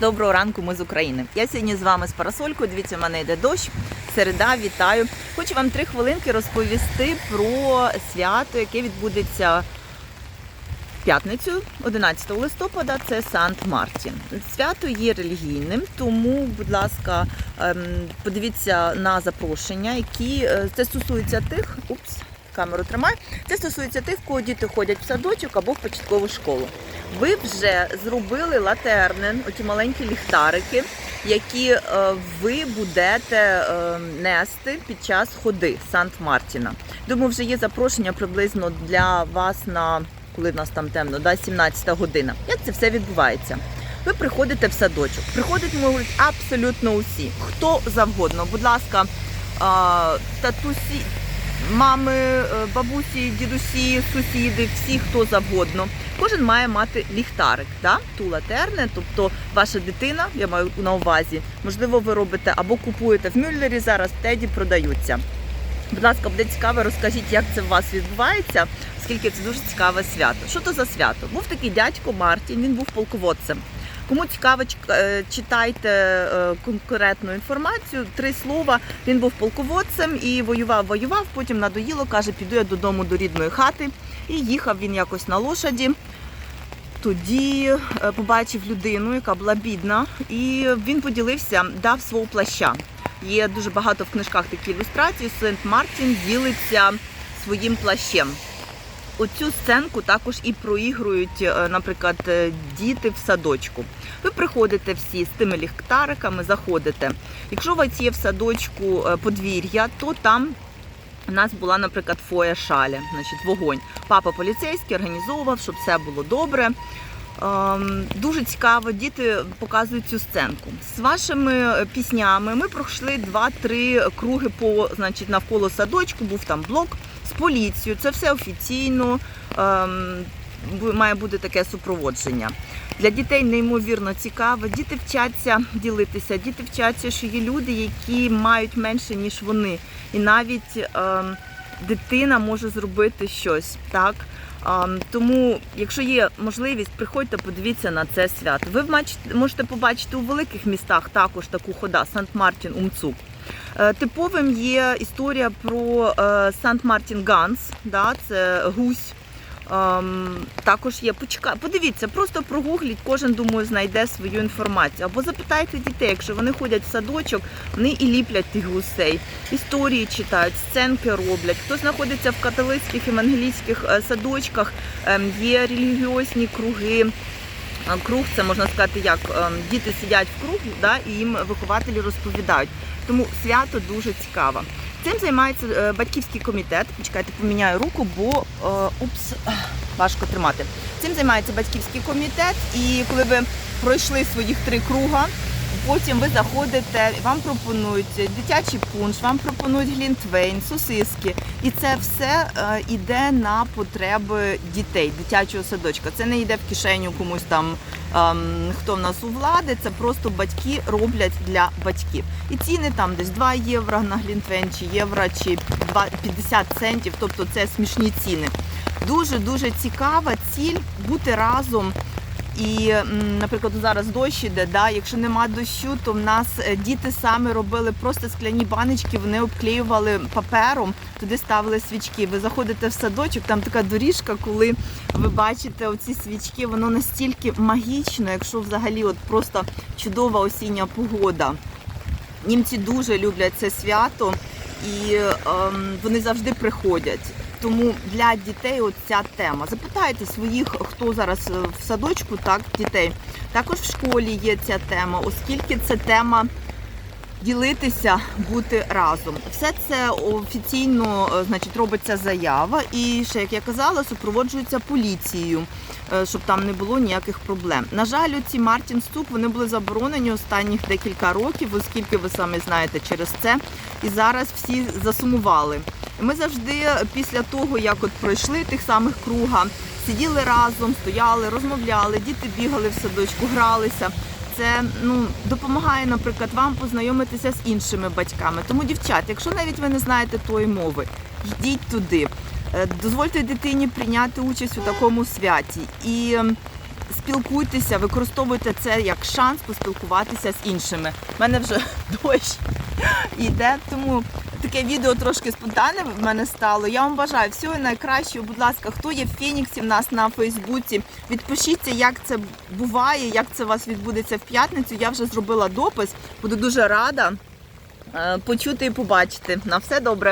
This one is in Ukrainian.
Доброго ранку, ми з України. Я сьогодні з вами з парасолькою. Дивіться, в мене йде дощ. Середа, вітаю. Хочу вам три хвилинки розповісти про свято, яке відбудеться п'ятницю, 11 листопада. Це Сант Мартін. Свято є релігійним, тому, будь ласка, ем, подивіться на запрошення, які е, це стосується тих. Упс, камеру тримаю. Це стосується тих, кого діти ходять в садочок або в початкову школу. Ви вже зробили латернен, оті маленькі ліхтарики, які е, ви будете е, нести під час ходи Сант-Мартіна. Думаю, вже є запрошення приблизно для вас на коли в нас там темно, да, 17 година. Як це все відбувається? Ви приходите в садочок. Приходять можуть абсолютно усі, хто завгодно. Будь ласка, татусі, мами, е, бабусі, дідусі, сусіди, всі, хто завгодно. Кожен має мати ліхтарик, да? ту латерне, тобто ваша дитина, я маю на увазі, можливо, ви робите або купуєте в Мюллері зараз, Теді продаються. Будь ласка, буде цікаво, розкажіть, як це у вас відбувається, оскільки це дуже цікаве свято. Що то за свято? Був такий дядько Мартін, він був полководцем. Кому цікаво, е, читайте е, конкретну інформацію. Три слова. Він був полководцем і воював, воював. Потім надоїло, каже, піду я додому до рідної хати. І їхав він якось на лошаді. Тоді е, побачив людину, яка була бідна, і він поділився, дав свого плаща. Є дуже багато в книжках такі ілюстрації. Сент Мартін ділиться своїм плащем. Оцю сценку також і проігрують, е, наприклад, е, діти в садочку. Ви приходите всі з тими ліхтариками, заходите. Якщо у вас є в садочку е, подвір'я, то там у нас була, наприклад, фоя шаля, значить, вогонь. Папа поліцейський організовував, щоб все було добре. Ем, Дуже цікаво, діти показують цю сценку. З вашими піснями ми пройшли два-три круги по значить, навколо садочку, був там блок з поліцією. Це все офіційно. ем, Має бути таке супроводження. Для дітей неймовірно цікаво. Діти вчаться ділитися, діти вчаться, що є люди, які мають менше, ніж вони. І навіть ем, дитина може зробити щось. Так? Ем, тому, якщо є можливість, приходьте, подивіться на це свято. Ви можете побачити у великих містах також таку хода Сант-Мартін Умцук. Е, Типовим є історія про е, Сант-Мартін Ганс, да, це гусь. Ем, також є почекай, подивіться, просто прогугліть, кожен думаю знайде свою інформацію. Або запитайте дітей, якщо вони ходять в садочок, вони і ліплять тих гусей, історії читають, сценки роблять. Хто знаходиться в католицьких евангелійських е, садочках, ем, є релігіозні круги. Е, Круг це можна сказати, як ем, діти сидять в круг, да, і їм вихователі розповідають. Тому свято дуже цікаве. Цим займається е, батьківський комітет. Почекайте, поміняю руку, бо е, упс, важко тримати. Цим займається батьківський комітет, і коли ви пройшли своїх три круга, потім ви заходите, вам пропонують дитячий пунш, вам пропонують глінтвейн, сосиски. І це все е, йде на потреби дітей, дитячого садочка. Це не йде в кишеню комусь там, ем, хто в нас у влади, це просто батьки роблять для батьків. І ціни там десь 2 євро на глінтвейн, чи євро, чи 50 центів, тобто це смішні ціни. Дуже дуже цікава ціль бути разом. І, наприклад, зараз дощ іде, да? якщо нема дощу, то в нас е, діти самі робили просто скляні баночки, вони обклеювали папером, туди ставили свічки. Ви заходите в садочок, там така доріжка, коли ви бачите оці свічки, воно настільки магічно, якщо взагалі от просто чудова осіння погода. Німці дуже люблять це свято і ем, вони завжди приходять. Тому для дітей ця тема. Запитайте своїх, хто зараз е, в садочку, так, дітей. Також в школі є ця тема, оскільки це тема ділитися, бути разом. Все це офіційно е, значить, робиться заява, і ще, як я казала, супроводжується поліцією, е, щоб там не було ніяких проблем. На жаль, ці Мартін Стук вони були заборонені останніх декілька років, оскільки ви самі знаєте через це. І зараз всі засумували. Ми завжди після того, як от пройшли тих самих круга, сиділи разом, стояли, розмовляли, діти бігали в садочку, гралися. Це ну допомагає, наприклад, вам познайомитися з іншими батьками. Тому, дівчат, якщо навіть ви не знаєте тої мови, йдіть туди, Е, дозвольте дитині прийняти участь у такому святі. І спілкуйтеся, використовуйте це як шанс поспілкуватися з іншими. У мене вже дощ йде, тому таке відео трошки спонтанне в мене стало. Я вам бажаю всього найкращого. Будь ласка, хто є в Феніксі в нас на Фейсбуці, відпишіться, як це буває, як це у вас відбудеться в п'ятницю. Я вже зробила допис. Буду дуже рада е, почути і побачити. На все добре.